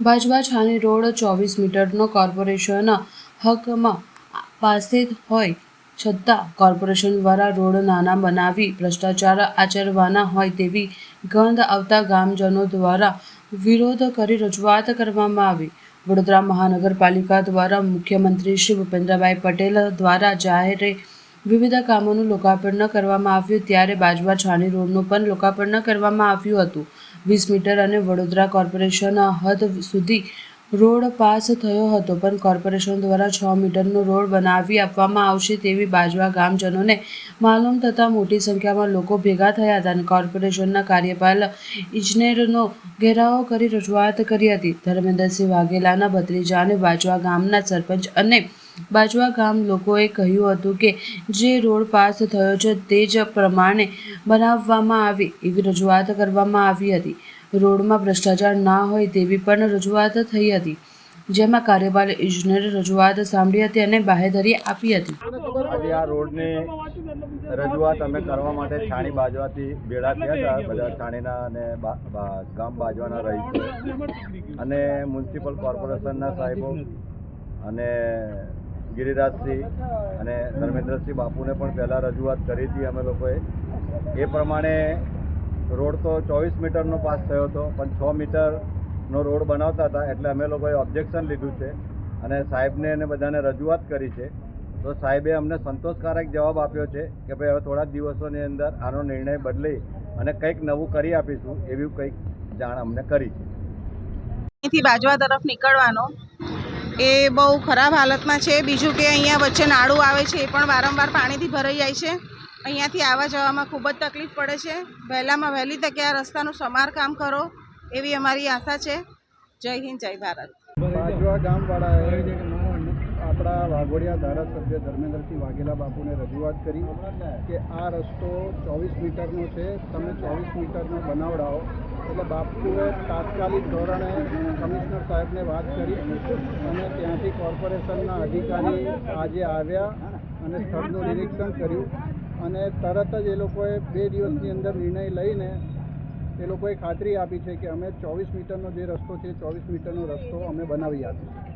બાજવા છાની road ચોવીસ મીટરનો corporation હકમાં પાસે હોય છતાં કોર્પોરેશન દ્વારા રોડ નાના બનાવી ભ્રષ્ટાચાર આચરવાના હોય તેવી ગંધ આવતા ગામજનો દ્વારા વિરોધ કરી રજૂઆત કરવામાં આવી. વડોદરા મહાનગરપાલિકા દ્વારા મુખ્યમંત્રી શ્રી ભૂપેન્દ્રભાઈ પટેલ દ્વારા જાહેરે વિવિધ કામોનું લોકાર્પણ કરવામાં આવ્યું ત્યારે બાજવા છાણી રોડનું પણ લોકાર્પણ કરવામાં આવ્યું હતું. વીસ મીટર અને વડોદરા કોર્પોરેશન હદ સુધી રોડ પાસ થયો હતો, પણ કોર્પોરેશન દ્વારા છ મીટરનો રોડ બનાવી આપવામાં આવશે તેવી બાજવા ગામજનોને માલુમ થતાં મોટી સંખ્યામાં લોકો ભેગા થયા હતા અને કોર્પોરેશનના કાર્યપાલ ઇજનેરનો ઘેરાવો કરી રજૂઆત કરી હતી. ધર્મેન્દ્રસિંહ વાઘેલાના ભત્રીજા અને બાજવા ગામના સરપંચ અને બાજવા ગામ લોકોએ કહ્યું હતું કે જે રોડ પાસ થયો છે તે જ પ્રમાણે બનાવવામાં આવી, એવી રજૂઆત કરવામાં આવી હતી. રોડમાં ભ્રષ્ટાચાર ના હોય તેવી પણ રજૂઆત થઈ હતી, જેમાં કાર્યપાલ ઇજનેરે રજૂઆત સાંભળી હતી અને બાહેધરી આપી હતી. આ રોડની રજૂઆત અમે કરવા માટે છાણી બાજવાથી ભેળા થયા હતા, બધા છાણીના અને ગામ બાજવાના રહીશો અને મ્યુનિસિપલ કોર્પોરેશનના સાહેબો અને ગિરિરાજસિંહ અને ધર્મેન્દ્રસિંહ બાપુને પણ પહેલાં રજૂઆત કરી હતી અમે લોકોએ. એ પ્રમાણે રોડ તો ચોવીસ મીટરનો પાસ થયો હતો, પણ છ મીટરનો રોડ બનાવતા હતા એટલે અમે લોકોએ ઓબ્જેક્શન લીધું છે અને સાહેબને અને બધાને રજૂઆત કરી છે. તો સાહેબે અમને સંતોષકારક જવાબ આપ્યો છે કે ભાઈ હવે થોડા દિવસોની અંદર આનો નિર્ણય બદલી અને કંઈક નવું કરી આપીશું, એવી કંઈક જાણ અમને કરી છે. બાજવા તરફ નીકળવાનો. એ બહુ ખરાબ હાલતમાં છે. બીજું કે અહીંયા વચ્ચે નાળું આવે છે, એ પણ વારંવાર પાણીથી ભરાઈ જાય છે. અહીંયાથી આવવા જવામાં ખૂબ જ તકલીફ પડે છે. વહેલામાં વહેલી તકે આ રસ્તાનું સમારકામ કરો એવી અમારી આશા છે. જય હિન્દ, જય ભારત. આપણા વાઘોડિયા ધારાસભ્ય ધર્મેન્દ્રસિંહ વાઘેલા બાપુને રજૂઆત કરી કે આ રસ્તો ચોવીસ મીટરનો છે. તમે ચોવીસ મીટરનો બનાવડાવો. એટલે બાપુએ તાત્કાલિક ધોરણે કમિશનર સાહેબને વાત કરી અને ત્યાંથી કોર્પોરેશનના અધિકારી આજે આવ્યા અને સ્થળનું નિરીક્ષણ કર્યું. અને તરત જ એ લોકોએ બે દિવસની અંદર નિર્ણય લઈને એ લોકોએ ખાતરી આપી છે કે અમે ચોવીસ મીટરનો જે રસ્તો છે, ચોવીસ મીટરનો રસ્તો અમે બનાવી આપીશું